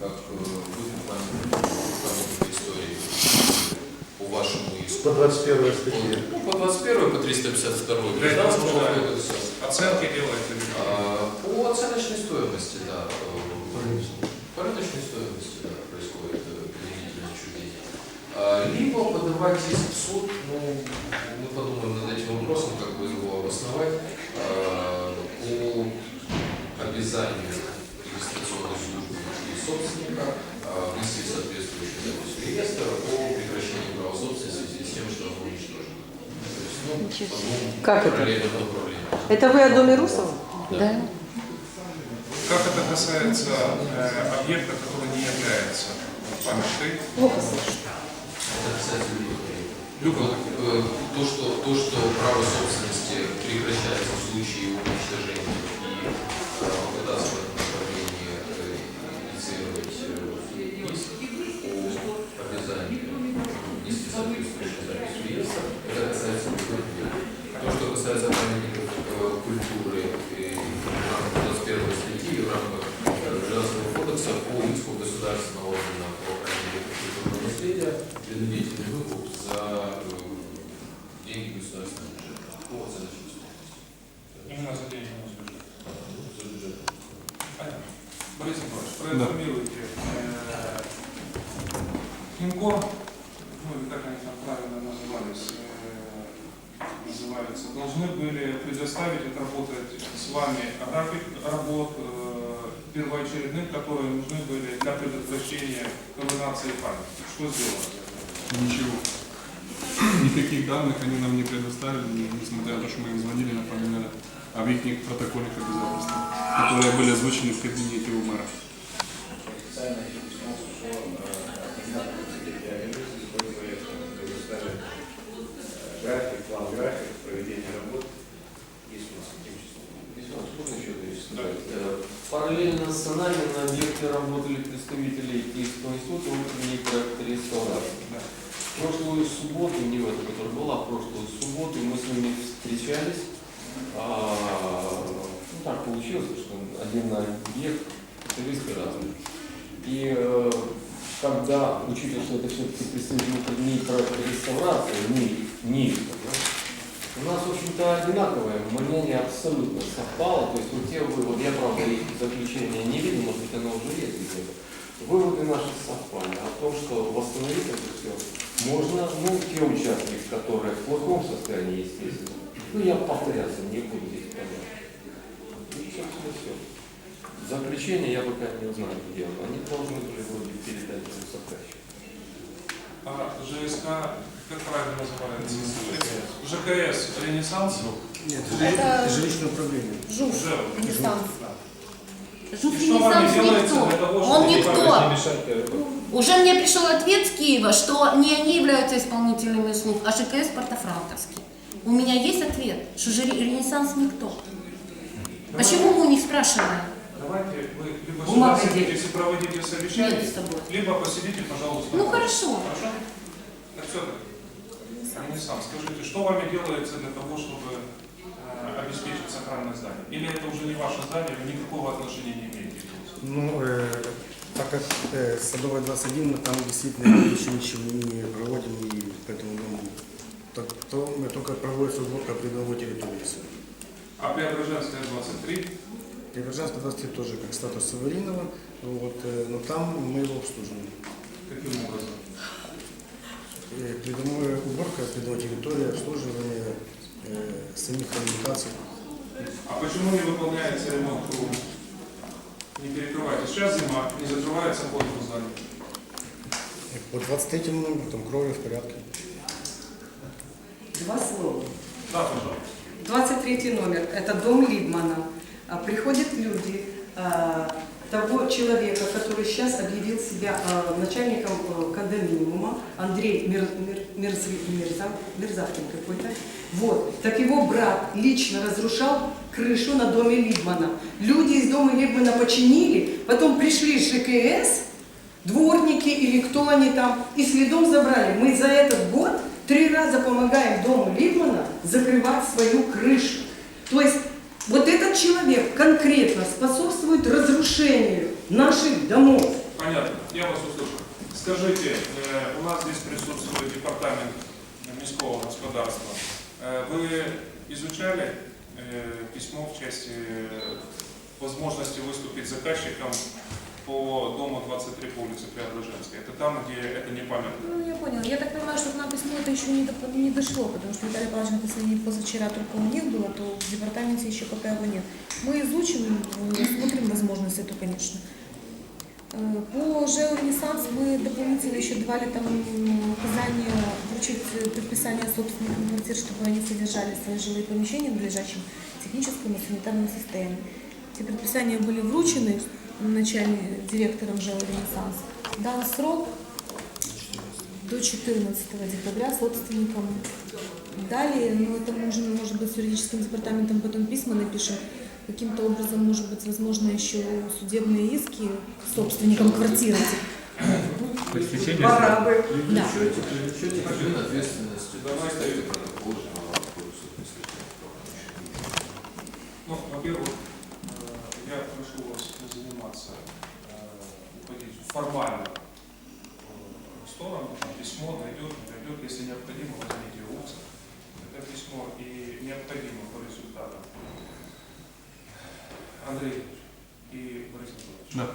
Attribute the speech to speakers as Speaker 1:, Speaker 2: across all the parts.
Speaker 1: как вы буквально по истории по вашему иску.
Speaker 2: По 21 статье.
Speaker 1: Ну, по 21 по 352
Speaker 3: Да,
Speaker 1: гражданскому
Speaker 3: да.
Speaker 1: кодексу.
Speaker 3: Оценки что?
Speaker 1: А, По оценочной стоимости, да. По рыночной стоимости, да, происходит э, применительное отчуждение. А, Либо подавать иск в суд, ну, мы подумаем над этим вопросом, как бы его обосновать, а, по обязанию собственника а, внести соответствующую запись в реестр о прекращении права собственности в связи с тем, что оно уничтожено. То есть, ну, по
Speaker 4: Как это? Это вы о доме Русова?
Speaker 1: Да.
Speaker 3: Как это касается э, объекта, который не является памяткой?
Speaker 4: Плохо слышу.
Speaker 1: Это касается. Любых. Э, То, что, то, что право собственности прекращается в случае его уничтожения и э, попытаться в этом направлении э, инициировать э, иск по обязанию внести соответствующую запись в реестр, это касается любых объектов. То, что касается памятников э, культуры и в рамках 21 статьи и в рамках э, Гражданского кодекса по иску государственного органа по охране культурного наследия принудительный выкуп за э, деньги государственного бюджета по оценочной стоимости.
Speaker 3: Именно за деньги у нас бюджет.
Speaker 1: Ну, за бюджет.
Speaker 3: Понятно. Борис Николаевич, проинформируйте э, Химко, ну или как они там правильно назывались, э, называются, должны были предоставить, отработать с вами график работ э, первоочередных, которые нужны были для предотвращения комбинации памяти. Что сделано?
Speaker 5: Ничего. Никаких данных они нам не предоставили, несмотря на то, что мы им звонили, напоминали об их протокольных обязательствах, которые были озвучены в кабинете у мэра.
Speaker 6: Проведения работ каким числом.
Speaker 1: Если можно еще
Speaker 3: Да.
Speaker 1: сказать? Э, Параллельно с нами на объекте работали представители Киевского института внутренней проекта реставрации.
Speaker 3: Да.
Speaker 1: Прошлую субботу, не в эту, которая была, а прошлую субботу мы с ними встречались. А, ну, так получилось, что один объект, специалисты разные. И э, когда, учитывая, что это все-таки представитель внутренней проекта реставрации, не, не да, у нас, в общем-то, одинаковое мнение абсолютно совпало. То есть вот те выводы, я, правда, их заключения не видел, может быть, оно уже есть где-то. Выводы наши совпали о том, что восстановить это все можно, ну, те участки, которые в плохом состоянии, естественно. Ну, я повторяться не буду здесь понятно. И, собственно, все. Заключение я пока не узнаю, где оно. Они должны были вроде передать заказчику.
Speaker 3: А ЖСК, как правильно называется? ЖКС Ренессанс?
Speaker 2: Нет,
Speaker 7: Это-
Speaker 2: жилищное управление.
Speaker 7: Жук,
Speaker 3: ЖЭУ.
Speaker 7: Ренессанс. Жук
Speaker 3: И что вами
Speaker 7: Ренессанс
Speaker 3: делается
Speaker 7: никто.
Speaker 3: для того,
Speaker 7: Он никто.
Speaker 6: мешать э,
Speaker 7: Уже мне пришел ответ с Киева, что не они являются исполнителями услуг, а ЖКС Портофрантовский. У меня есть ответ, что же Ренессанс никто. Почему мы них спрашиваем?
Speaker 3: Давайте вы либо
Speaker 7: Бумага
Speaker 3: сюда
Speaker 7: где?
Speaker 3: сидите, если проводите совещание,
Speaker 7: Нет с тобой.
Speaker 3: либо посидите, пожалуйста.
Speaker 7: Ну хорошо.
Speaker 3: Хорошо? Так все так. Ренессанс, скажите, что вами делается для того, чтобы э, обеспечить сохранность здания? Или это уже не ваше здание, вы никакого отношения не имеете?
Speaker 2: Ну, э, так как э, Садовая 21, мы там действительно еще ничего не проводим, и поэтому ну, то, то мы только проводится уборка придомовой территории.
Speaker 3: А Преображенская 23,
Speaker 2: Преображенская 23 тоже как статус Саваринова, вот, э, но там мы его обслуживаем.
Speaker 3: каким образом?
Speaker 2: Э, Придомовая уборка, придомовая территория, обслуживание э, самих коммуникаций.
Speaker 3: А почему не выполняется ремонт круга? Не перекрывайте. Сейчас зима, не закрывается вход в здание.
Speaker 2: По 23 номеру там кровли в порядке.
Speaker 8: Два слова.
Speaker 3: Да, пожалуйста.
Speaker 8: 23 номер – это дом Либмана. А, Приходят люди а, того человека, который сейчас объявил себя а, начальником кондоминиума, Андрей Мир, Мир- Мирзли- Мирза- Мирзавкин какой-то. Вот. Так его брат лично разрушал крышу на доме Либмана. Люди из дома Либмана починили, потом пришли ЖКС, дворники или кто они там, и следом забрали. Мы за этот год три раза помогаем дому Либмана закрывать свою крышу. То есть вот этот человек конкретно способствует разрушению наших домов.
Speaker 3: Понятно. я вас услышал. Скажите, э, у нас здесь присутствует департамент міського господарства. Э, Вы изучали э, письмо в части возможности выступить заказчиком по дому 23 по улице Преображенской? Это там, где это не памятник.
Speaker 9: Ну, я поняла. Я так понимаю, что к нам письмо это еще не, доп- не дошло, потому что Виталий Павлович, если не позавчера только у них было, то в департаменте еще пока его нет. Мы изучим, э, смотрим возможность эту, конечно. Э, По ЖЭО «Ренессанс» мы дополнительно еще давали там указание вручить предписание собственникам квартир, чтобы они содержали свои жилые помещения в надлежащем техническом и санитарном состоянии. Эти предписания были вручены вначале директором ЖЭО «Ренессанс». Дан срок до 14 декабря собственникам. Далее, ну это можно, может быть, с юридическим департаментом потом письма напишем. Каким-то образом, может быть, возможно, еще судебные иски собственникам квартиры.
Speaker 8: Пора бы.
Speaker 9: Да.
Speaker 1: Ответственности.
Speaker 3: Ну, во-первых, формально в сторону, там письмо найдет, не найдет, если необходимо, возьмите УЦ. Это письмо и необходимо по результатам. Андрей и Борис Николаевич.
Speaker 5: Да.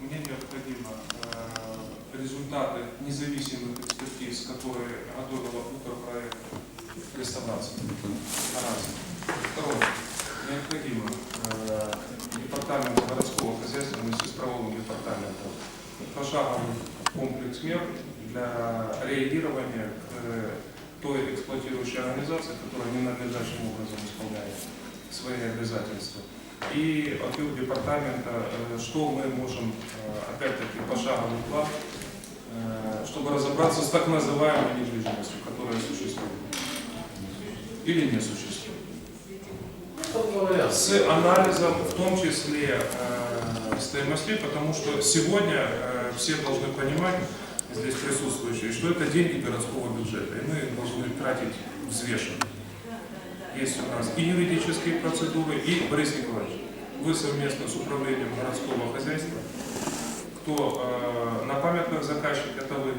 Speaker 3: Мне необходимо э, результаты независимых экспертиз, которые готовила Укрпроект реставрации. Раз. Второе. Необходимо э, департамент городского хозяйства вместе с правовым департаментом пошаговый комплекс мер для реагирования к э, той эксплуатирующей организации, которая ненадлежащим образом исполняет свои обязательства. И отдел департамента, э, что мы можем, опять-таки, пошаговый план, чтобы разобраться с так называемой недвижимостью, которая существует или не существует. С анализом, в том числе э, стоимостей, потому что сегодня э, все должны понимать, здесь присутствующие, что это деньги городского бюджета, и мы должны тратить взвешенно. Есть у нас и юридические процедуры, и Борис Николаевич, вы совместно с управлением городского хозяйства, кто э, на памятных заказчик, это вы,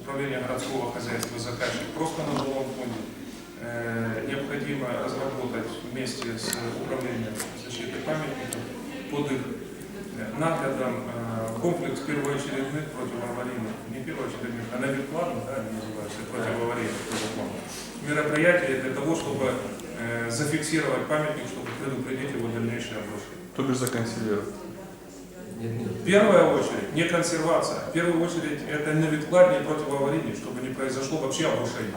Speaker 3: управление городского хозяйства заказчик, просто на жилом фонде, необходимо разработать вместе с управлением защиты памятников под их э, наглядом э, комплекс первоочередных противоаварийных, не первоочередных, а невикладных, да, они называются, противоаварийных мероприятий для того, чтобы э, зафиксировать памятник, чтобы предупредить его дальнейшее обрушение.
Speaker 5: То бишь законсервировать.
Speaker 1: Нет,
Speaker 3: первую очередь не консервация, в первую очередь это невикладные противоаварийные, чтобы не произошло вообще обрушение.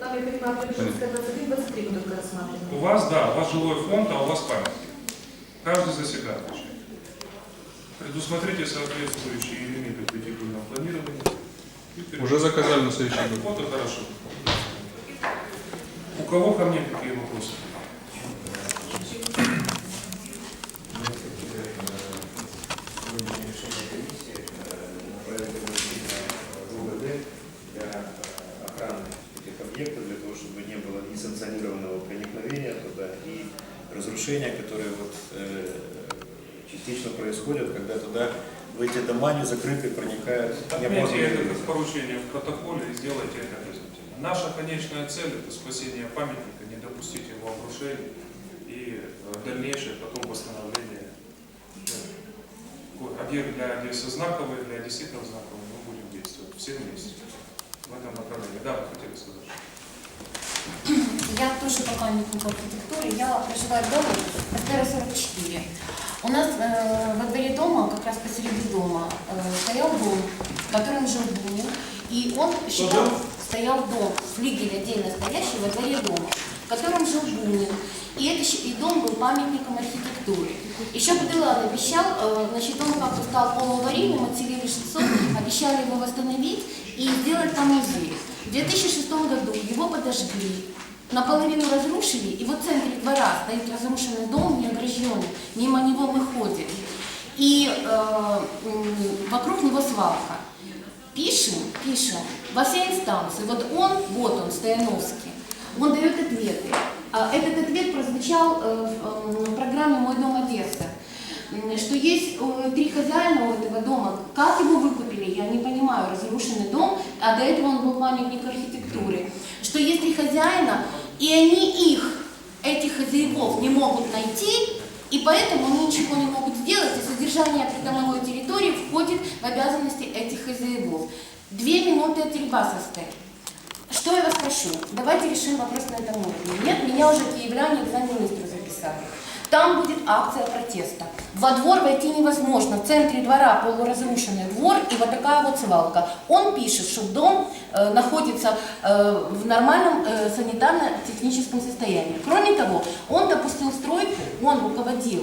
Speaker 9: Нам, я понимаю, Павловская 23, 23 мы только рассматриваем.
Speaker 3: У вас, да, у вас жилой фонд, а у вас памятник. Каждый за себя отвечает. Предусмотрите соответствующие элементы и вперед.
Speaker 5: Уже заказали на следующий год.
Speaker 3: Вот и хорошо. У кого ко мне какие вопросы?
Speaker 6: Сегодняшнее решение комиссии направить в УВД для э, охраны этих объектов, для того, чтобы не было несанкционированного проникновения туда и разрушения, которые вот, э, частично происходят, когда туда в эти дома не закрыты проникают
Speaker 3: Отметьте это как поручение в протоколе и сделайте это обязательно. Наша конечная цель – это спасение памятника, не допустить его обрушения и э, дальнейшее потом восстановление. Объект для Одессы знаковый, для одесситов знаковый, мы будем действовать все вместе в этом направлении. Да, вы хотели сказать.
Speaker 7: Я тоже поклонник по архитектуре. Я проживаю в доме СТР-44. У нас э, во дворе дома, как раз посреди дома, э, стоял дом, в котором жил Бунин. И он считал, стоял дом, флигель отдельно стоящий во дворе дома, в котором жил Бунин. И, это, и дом был памятником архитектуры. Еще Бутылан обещал, э, значит, он как бы стал полуаварийным, отселили жильцов, обещали его восстановить и сделать там музей. В 2006 году его подожгли, наполовину разрушили, и вот в центре двора стоит разрушенный дом, неогражденный, мимо него мы ходим. И э, вокруг него свалка. Пишем, пишем во все инстанции. Вот он, вот он, Стояновский, он дает ответы. А Этот ответ прозвучал э, э, в программе «Мой дом Одесса». что есть э, три хозяина у этого дома. Как его выкупили, я не понимаю. Разрушенный дом, а до этого он был памятник архитектуры. Что есть три хозяина, и они их, этих хозяевов, не могут найти, и поэтому они ничего не могут сделать, и содержание придомовой территории входит в обязанности этих хозяевов. Две минуты от Теребасовской. Что я вас прошу? Давайте решим вопрос на этом уровне. Нет, меня уже киевляне за министру записали. Там будет акция протеста. Во двор войти невозможно. В центре двора полуразрушенный двор и вот такая вот свалка. Он пишет, что дом э, находится э, в нормальном э, санитарно-техническом состоянии. Кроме того, он допустил стройку, он руководил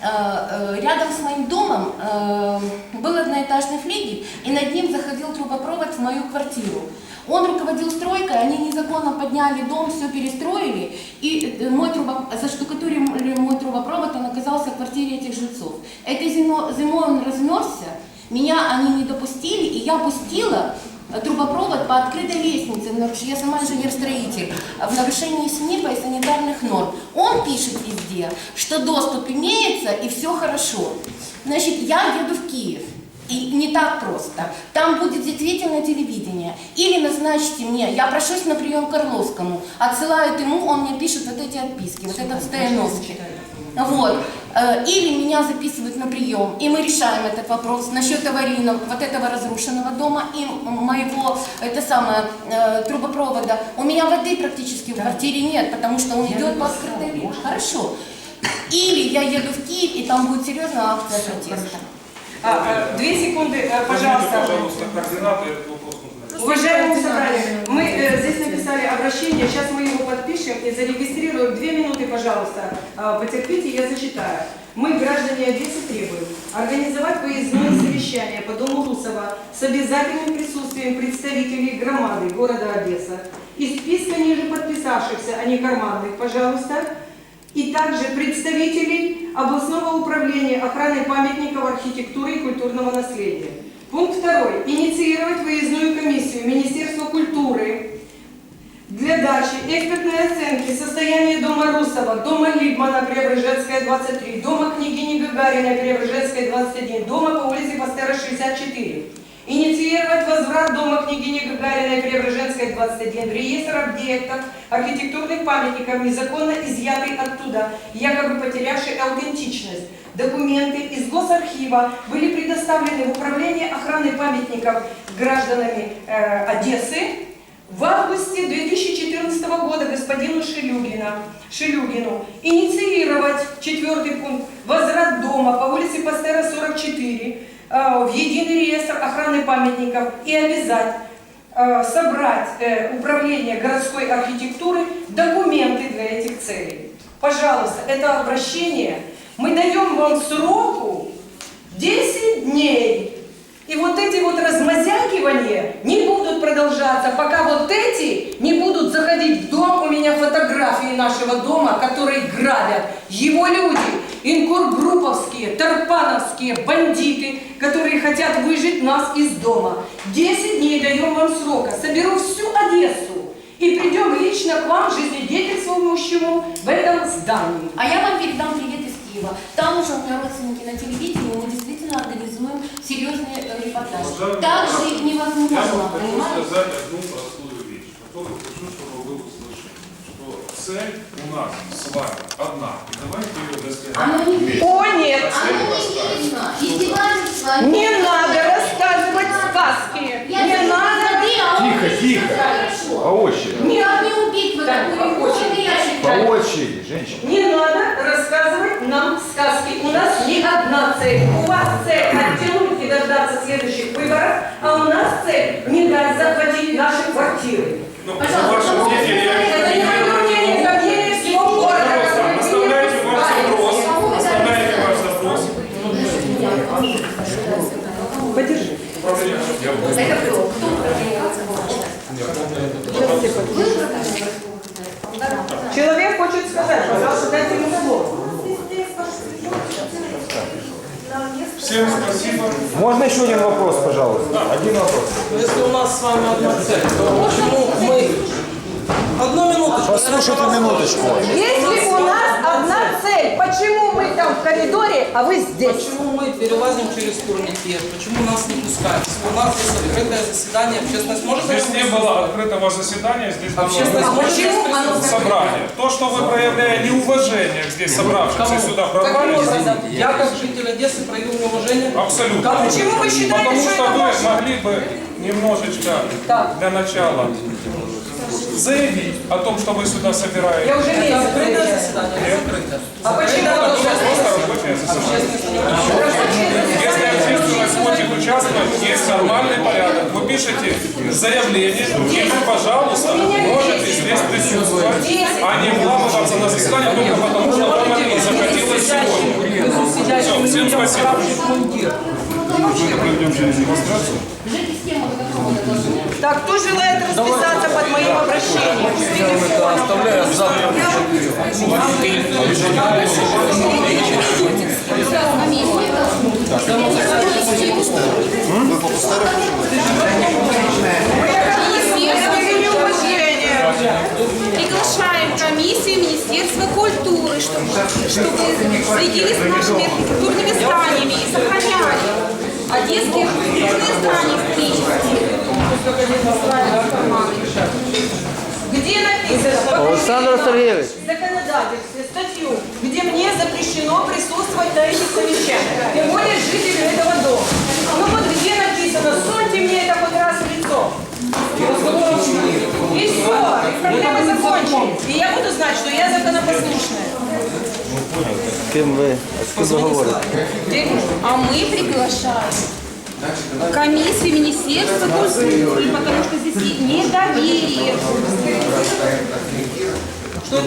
Speaker 7: Рядом с моим домом э, был одноэтажный флигель, и над ним заходил трубопровод в мою квартиру. Он руководил стройкой, они незаконно подняли дом, все перестроили, и э, мой трубо... заштукатурили мой трубопровод, он оказался в квартире этих жильцов. Этой зимо- зимой он размерзся, меня они не допустили, и я пустила э, трубопровод по открытой лестнице, в я сама инженер-строитель, в нарушении СНИПа и санитарных норм. Он пишет везде, что доступ имеется и все хорошо. Значит, я еду в Киев. И не так просто. Там будет действительно телевидение. Или назначьте мне, я прошусь на прием к Орловскому, отсылают ему, он мне пишет вот эти отписки, вот этот Стояновский. Вот. Э, Или меня записывают на прием, и мы решаем этот вопрос насчет аварийного, вот этого разрушенного дома и моего, это самое, э, трубопровода. У меня воды практически в квартире нет, потому что он идет по открытой. Хорошо. Или я еду в Киев, и там будет серьезная акция протеста.
Speaker 8: А, а, Две секунды, э, пожалуйста.
Speaker 3: пожалуйста, координаты, этот вопрос нужно.
Speaker 8: Уважаемые собрание, мы э, здесь написали обращение, сейчас мы его подпишем и зарегистрируем. Две минуты, пожалуйста, э, потерпите, я зачитаю. Мы, граждане Одессы, требуем организовать поездное совещание по Дому Русова с обязательным присутствием представителей громады города Одесса из списка ниже подписавшихся, а не карманных, пожалуйста, и также представителей областного управления охраны памятников архитектуры и культурного наследия. Пункт второй. Инициировать выездную комиссию Министерства культуры для дачи экспертной оценки состояния дома Русова, дома Либмана, Преображенская, 23, дома княгини Гагариной, Преображенская, 21, дома по улице Пастера, 64. Инициировать возврат дома княгини Гагариной, Преображенской, 21 в реестр объектов архитектурных памятников, незаконно изъятых оттуда, якобы потерявших аутентичность. Документы из Госархива были предоставлены в Управление охраны памятников гражданами э, Одессы в августе 2014 года господину Шелюгина, Шелюгину инициировать, четвертый пункт, возврат дома по улице Пастера 44 э, в единый реестр охраны памятников и обязать э, собрать э, управление городской архитектуры документы для этих целей. Пожалуйста, это обращение мы даем вам сроку 10 дней. И вот эти вот размазякивания не будут продолжаться, пока вот эти не будут заходить в дом. У меня фотографии нашего дома, которые грабят. Его люди, инкургрупповские, тарпановские бандиты, которые хотят выжить нас из дома. 10 дней даем вам срока. Соберу всю Одессу и придем лично к вам, жизнедеятельствующему в этом здании.
Speaker 7: А я вам передам привет из Киева. Там уже у меня родственники на телевидении, серьезный э, репортаж.
Speaker 3: Уважаемый
Speaker 7: Так
Speaker 3: Я
Speaker 7: невозможно,
Speaker 3: хочу
Speaker 7: понимаете?
Speaker 3: сказать одну простую вещь, которую хочу, чтобы вы цель у нас с вами одна. И давайте ее достигнем. Вместе.
Speaker 8: О, нет!
Speaker 3: А цель
Speaker 7: Оно
Speaker 3: простая.
Speaker 7: не видно. Издевательство.
Speaker 8: Не надо рассказывать сказки.
Speaker 7: Я
Speaker 8: Не надо.
Speaker 7: а
Speaker 10: Тихо, тихо. По очереди.
Speaker 7: Не убить вот
Speaker 8: Так,
Speaker 7: такую
Speaker 8: по очереди.
Speaker 10: По очереди, женщина.
Speaker 8: Не надо рассказывать нам сказки. У нас не одна цель. У вас цель оттянуть и дождаться следующих выборов, а у нас цель не дать захватить наши квартиры.
Speaker 3: Ну,
Speaker 7: Пожалуйста,
Speaker 3: ваше
Speaker 7: ну,
Speaker 3: мнение, я
Speaker 8: Это не
Speaker 3: не
Speaker 8: мое мнение, это мнение всего города.
Speaker 3: Пожалуйста,
Speaker 8: который
Speaker 3: оставляйте
Speaker 8: вы
Speaker 3: ваш запрос.
Speaker 7: Кому вы
Speaker 3: Оставляйте ваш запрос.
Speaker 8: Подержи.
Speaker 3: Управление.
Speaker 7: Это кто? Кто управляет? Вы управляете?
Speaker 8: Человек дайте ему слово.
Speaker 3: Всем спасибо.
Speaker 10: Можно еще один вопрос, пожалуйста? Один вопрос.
Speaker 11: Если у нас с вами одна цель, то почему мы
Speaker 12: Одну минуточку.
Speaker 13: Послушайте минуточку.
Speaker 8: Если у нас одна цель, почему мы там в коридоре, а вы здесь?
Speaker 12: Почему мы перелазим через турникет? Почему нас не пускают? Если у нас здесь открытое заседание, общественность может
Speaker 3: Здесь не было открытого заседания, здесь было
Speaker 12: Общественность может присутствовать?
Speaker 3: собрание. То, что вы проявляя неуважение к здесь собравшимся сюда
Speaker 12: образом? Я как житель Одессы проявил неуважение?
Speaker 3: абсолютно.
Speaker 12: Как- Почему вы считаете,
Speaker 3: Потому
Speaker 12: что
Speaker 3: что
Speaker 12: это
Speaker 3: вы
Speaker 12: ваше?
Speaker 3: могли бы немножечко для начала заявить о том, что вы сюда собираетесь.
Speaker 8: Я уже месяц
Speaker 12: открытое заседание, не.
Speaker 8: А почему?
Speaker 3: Это просто рабочее заседание. Если общественность хочет участвовать, есть нормальный порядок. Вы пишете заявление, и вы, пожалуйста, можете здесь присутствовать, а не вламываться на заседание только потому, что вам это захотелось сегодня. Все, всем спасибо.
Speaker 8: Так, кто желает расписаться под моим?
Speaker 4: Приглашаем комиссию Министерства культуры, чтобы, чтобы следили за нашими архитектурными зданиями и сохраняли одесские архитектурные здания исторические.
Speaker 8: Где написано?
Speaker 13: Александр Сергеевич.
Speaker 8: Законодательстве статью, где мне запрещено присутствовать на этих совещаниях, тем более жителю этого дома. Ну вот где написано, суньте мне это хоть раз в лицо. И все, и проблемы закончились. И я буду знать, что я законопослушная.
Speaker 13: Кем вы? Откуда говорите?
Speaker 4: А мы приглашаем комиссию Министерства культуры, потому что здесь недоверие.